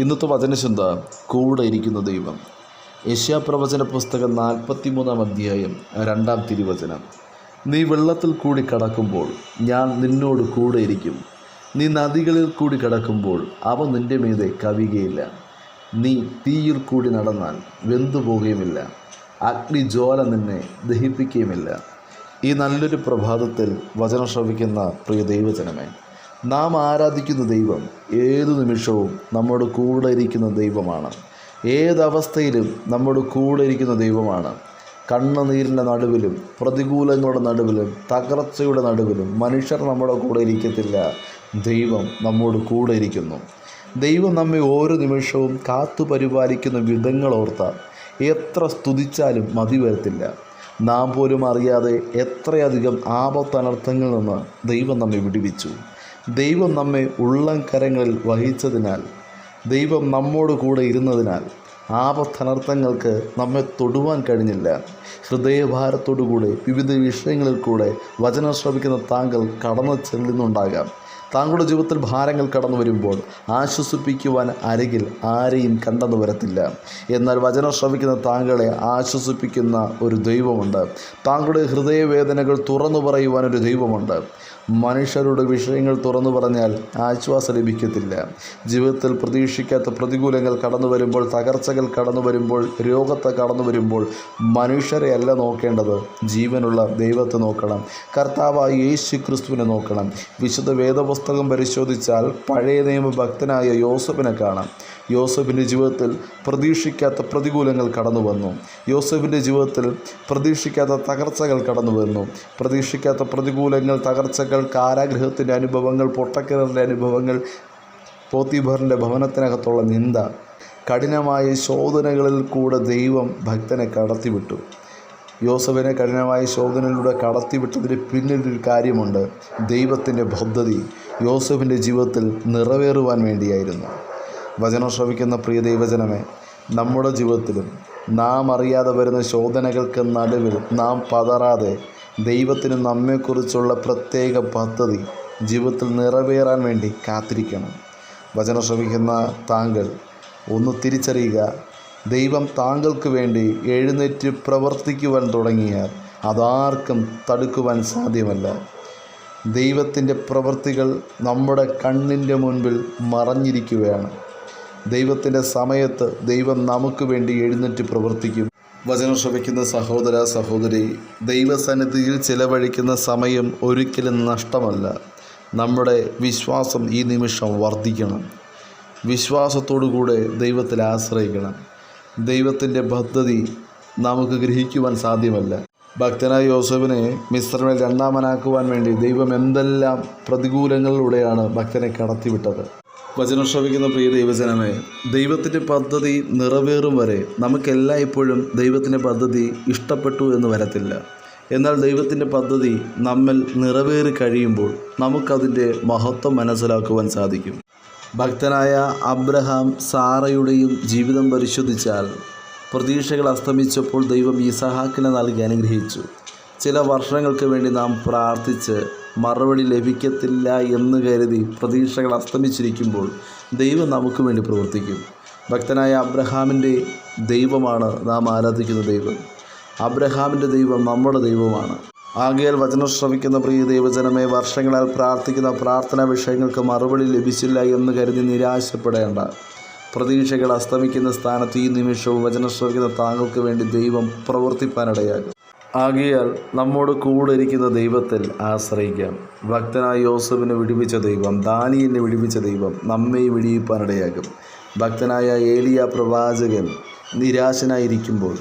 ഇന്നത്തെ വചനചിന്ത കൂടെ ഇരിക്കുന്ന ദൈവം. യശ്യാപ്രവചന പുസ്തകം നാൽപ്പത്തി മൂന്നാം അധ്യായം രണ്ടാം തിരുവചനം. നീ വെള്ളത്തിൽ കൂടി കടക്കുമ്പോൾ ഞാൻ നിന്നോട് കൂടെ ഇരിക്കും. നീ നദികളിൽ കൂടി കടക്കുമ്പോൾ അവ നിന്റെ മീതെ കവികയില്ല നീ തീയിൽ കൂടി നടന്നാൽ വെന്തുപോകുകയുമില്ല അഗ്നിജ്വാല നിന്നെ ദഹിപ്പിക്കുകയുമില്ല. ഈ നല്ലൊരു പ്രഭാതത്തിൽ വചനം ശ്രവിക്കുന്ന പ്രിയ ദൈവജനമേ നാം ആരാധിക്കുന്ന ദൈവം ഏതു നിമിഷവും നമ്മുടെ കൂടെ ഇരിക്കുന്ന ദൈവമാണ്. ഏതവസ്ഥയിലും നമ്മുടെ കൂടെ ഇരിക്കുന്ന ദൈവമാണ്. കണ്ണുനീരിന്റെ നടുവിലും പ്രതികൂലങ്ങളുടെ നടുവിലും തകർച്ചയുടെ നടുവിലും മനുഷ്യർ നമ്മുടെ കൂടെ ഇരിക്കത്തില്ല. ദൈവം നമ്മോട് കൂടെ ഇരിക്കുന്നു. ദൈവം നമ്മെ ഓരോ നിമിഷവും കാത്തു പരിപാലിക്കുന്ന വിധങ്ങളോർത്ത എത്ര സ്തുതിച്ചാലും മതി വരത്തില്ല. നാം പോലും അറിയാതെ എത്രയധികം ആപത്തനർത്ഥങ്ങളിൽ നിന്ന് ദൈവം നമ്മെ വിടുവിച്ചു. ദൈവം നമ്മെ ഉള്ളം കരങ്ങളിൽ വഹിച്ചതിനാൽ ദൈവം നമ്മോട് കൂടെ ഇരുന്നതിനാൽ ആപത്തനർത്ഥങ്ങൾക്ക് നമ്മെ തൊടുവാൻ കഴിഞ്ഞില്ല. ഹൃദയഭാരത്തോടുകൂടെ വിവിധ വിഷയങ്ങളിൽ കൂടെ വചനം ശ്രമിക്കുന്ന താങ്കൾ കടന്നു ചെല്ലുന്നുണ്ടാകാം. താങ്കളുടെ ജീവിതത്തിൽ ഭാരങ്ങൾ കടന്നു വരുമ്പോൾ ആശ്വസിപ്പിക്കുവാൻ അരികിൽ ആരെയും കണ്ടെന്ന് വരത്തില്ല. എന്നാൽ വചനം ശ്രമിക്കുന്ന താങ്കളെ ആശ്വസിപ്പിക്കുന്ന ഒരു ദൈവമുണ്ട്. താങ്കളുടെ ഹൃദയവേദനകൾ തുറന്നു പറയുവാൻ ഒരു ദൈവമുണ്ട്. മനുഷ്യരുടെ വിഷയങ്ങൾ തുറന്നു പറഞ്ഞാൽ ആശ്വാസം ലഭിക്കത്തില്ല. ജീവിതത്തിൽ പ്രതീക്ഷിക്കാത്ത പ്രതികൂലങ്ങൾ കടന്നു വരുമ്പോൾ തകർച്ചകൾ കടന്നു വരുമ്പോൾ രോഗത്തെ കടന്നു വരുമ്പോൾ മനുഷ്യരെ അല്ല നോക്കേണ്ടത്. ജീവനുള്ള ദൈവത്തെ നോക്കണം. കർത്താവായ യേശു ക്രിസ്തുവിനെ നോക്കണം. വിശുദ്ധ വേദപുസ്തകം പരിശോധിച്ചാൽ പഴയ നിയമ ഭക്തനായ യോസഫിനെ കാണാം. യോസഫിന്റെ ജീവിതത്തിൽ പ്രതീക്ഷിക്കാത്ത പ്രതികൂലങ്ങൾ കടന്നു വന്നു. യോസഫിന്റെ ജീവിതത്തിൽ പ്രതീക്ഷിക്കാത്ത തകർച്ചകൾ കടന്നു വന്നു. പ്രതീക്ഷിക്കാത്ത പ്രതികൂലങ്ങൾ തകർച്ചകൾ കാരാഗ്രഹത്തിന്റെ അനുഭവങ്ങൾ പൊട്ടക്കിണറിന്റെ അനുഭവങ്ങൾ പോത്തിഭറിന്റെ ഭവനത്തിനകത്തുള്ള നിന്ദ കഠിനമായ ശോധനകളിൽ കൂടെ ദൈവം ഭക്തനെ കടത്തിവിട്ടു. യോസഫിനെ കഠിനമായ ശോധനയിലൂടെ കടത്തിവിട്ടതിന് പിന്നിലൊരു കാര്യമുണ്ട്. ദൈവത്തിന്റെ പദ്ധതി യോസഫിന്റെ ജീവിതത്തിൽ നിറവേറുവാൻ വേണ്ടിയായിരുന്നു. വചനം ശ്രവിക്കുന്ന പ്രിയ ദൈവജനമേ നമ്മുടെ ജീവിതത്തിലും നാം അറിയാതെ വരുന്ന ശോധനകൾക്ക് നടുവിൽ നാം പതറാതെ ദൈവത്തിന് നമ്മെക്കുറിച്ചുള്ള പ്രത്യേക പദ്ധതി ജീവിതത്തിൽ നിറവേറാൻ വേണ്ടി കാത്തിരിക്കണം. വചനം ശ്രമിക്കുന്ന താങ്കൾ ഒന്ന് തിരിച്ചറിയുക. ദൈവം താങ്കൾക്ക് വേണ്ടി എഴുന്നേറ്റ് പ്രവർത്തിക്കുവാൻ തുടങ്ങിയാൽ അതാർക്കും തടുക്കുവാൻ സാധ്യമല്ല. ദൈവത്തിന്റെ പ്രവൃത്തികൾ നമ്മുടെ കണ്ണിന്റെ മുൻപിൽ മറഞ്ഞിരിക്കുകയാണ്. ദൈവത്തിന്റെ സമയത്ത് ദൈവം നമുക്ക് വേണ്ടി എഴുന്നേറ്റ് പ്രവർത്തിക്കും. വചനം ശ്രമിക്കുന്ന സഹോദര സഹോദരി ദൈവസന്നിധിയിൽ ചിലവഴിക്കുന്ന സമയം ഒരിക്കലും നഷ്ടമല്ല. നമ്മുടെ വിശ്വാസം ഈ നിമിഷം വർദ്ധിക്കണം. വിശ്വാസത്തോടുകൂടെ ദൈവത്തിൽ ആശ്രയിക്കണം. ദൈവത്തിന്റെ പദ്ധതി നമുക്ക് ഗ്രഹിക്കുവാൻ സാധ്യമല്ല. ഭക്തനായ യോസഫിനെ മിശ്രമെ രണ്ടാമനാക്കുവാൻ വേണ്ടി ദൈവം എന്തെല്ലാം പ്രതികൂലങ്ങളിലൂടെയാണ് ഭക്തനെ കടത്തിവിട്ടത്? വചനം ശ്രവിക്കുന്ന പ്രിയ ദൈവജനമേ ദൈവത്തിന്റെ പദ്ധതി നിറവേറും വരെ നമുക്കെല്ലായ്പ്പോഴും ദൈവത്തിന്റെ പദ്ധതി ഇഷ്ടപ്പെട്ടു എന്ന് വരത്തില്ല. എന്നാൽ ദൈവത്തിന്റെ പദ്ധതി നമ്മിൽ നിറവേറി കഴിയുമ്പോൾ നമുക്കതിന്റെ മഹത്വം മനസ്സിലാക്കുവാൻ സാധിക്കും. ഭക്തനായ അബ്രഹാം സാറയുടെയും ജീവിതം പരിശോധിച്ചാൽ പ്രതീക്ഷകൾ അസ്തമിച്ചപ്പോൾ ദൈവം ഈസഹാക്കിനെ നൽകി അനുഗ്രഹിച്ചു. ചില വർഷങ്ങൾക്ക് വേണ്ടി നാം പ്രാർത്ഥിച്ച് മറുപടി ലഭിക്കത്തില്ല എന്ന് കരുതി പ്രതീക്ഷകൾ അസ്തമിച്ചിരിക്കുമ്പോൾ ദൈവം നമുക്ക് വേണ്ടി പ്രവർത്തിക്കും. ഭക്തനായ അബ്രഹാമിന്റെ ദൈവമാണ് നാം ആരാധിക്കുന്ന ദൈവം. അബ്രഹാമിന്റെ ദൈവം നമ്മുടെ ദൈവമാണ്. ആകയാൽ വചനം ശ്രമിക്കുന്ന പ്രിയ ദൈവജനമേ വർഷങ്ങളാൽ പ്രാർത്ഥിക്കുന്ന പ്രാർത്ഥനാ വിഷയങ്ങൾക്ക് മറുപടി ലഭിച്ചില്ല എന്ന് കരുതി നിരാശപ്പെടേണ്ട. പ്രതീക്ഷകൾ അസ്തമിക്കുന്ന സ്ഥാനത്ത് ഈ നിമിഷവും വചനം ശ്രമിക്കുന്ന താങ്കൾക്ക് വേണ്ടി ദൈവം പ്രവർത്തിപ്പാനിടയാകും. ആകയാൽ നമ്മോട് കൂടെ ഇരിക്കുന്ന ദൈവത്തിൽ ആശ്രയിക്കാം. ഭക്തനായ യോസഫിനെ വിടുവിച്ച ദൈവം ദാനിയലിനെ വിടുവിച്ച ദൈവം നമ്മെ വിടിയിപ്പാനിടയാകും ഭക്തനായ ഏലിയ പ്രവാചകൻ നിരാശനായിരിക്കുമ്പോൾ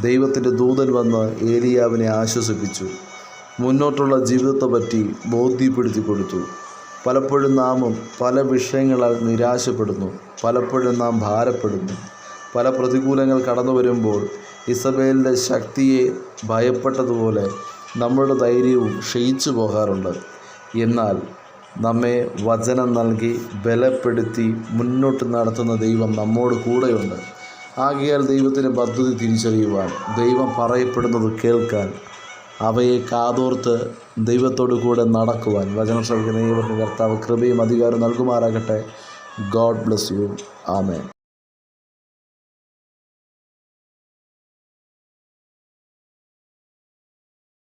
ദൈവത്തിന്റെ ദൂതൻ വന്ന് ഏലിയാവിനെ ആശ്വസിപ്പിച്ചു. മുന്നോട്ടുള്ള ജീവിതത്തെ പറ്റി ബോധ്യപ്പെടുത്തി കൊടുത്തു. പലപ്പോഴും നാമും പല വിഷയങ്ങളാൽ നിരാശപ്പെടുന്നു. പലപ്പോഴും നാം ഭാരപ്പെടുന്നു. പല പ്രതികൂലങ്ങൾ കടന്നു വരുമ്പോൾ ഇസബേലിന്റെ ശക്തിയെ ഭയപ്പെട്ടതുപോലെ നമ്മുടെ ധൈര്യവും ക്ഷയിച്ചു പോകാറുണ്ട്. എന്നാൽ നമ്മെ വചനം നൽകി ബലപ്പെടുത്തി മുന്നോട്ട് നടത്തുന്ന ദൈവം നമ്മോട് കൂടെയുണ്ട്. ആകയാൽ ദൈവത്തിന്റെ പദ്ധതി തിരിച്ചറിയുവാൻ ദൈവം പറയപ്പെടുന്നത് കേൾക്കാൻ അവയെ കാതോർത്ത് ദൈവത്തോടു കൂടെ നടക്കുവാൻ. വചനം ശ്രമിക്കുന്ന ഇവർക്ക് കർത്താവ് കൃപയും അധികാരം നൽകുമാറാകട്ടെ. God bless you. ആമേൻ.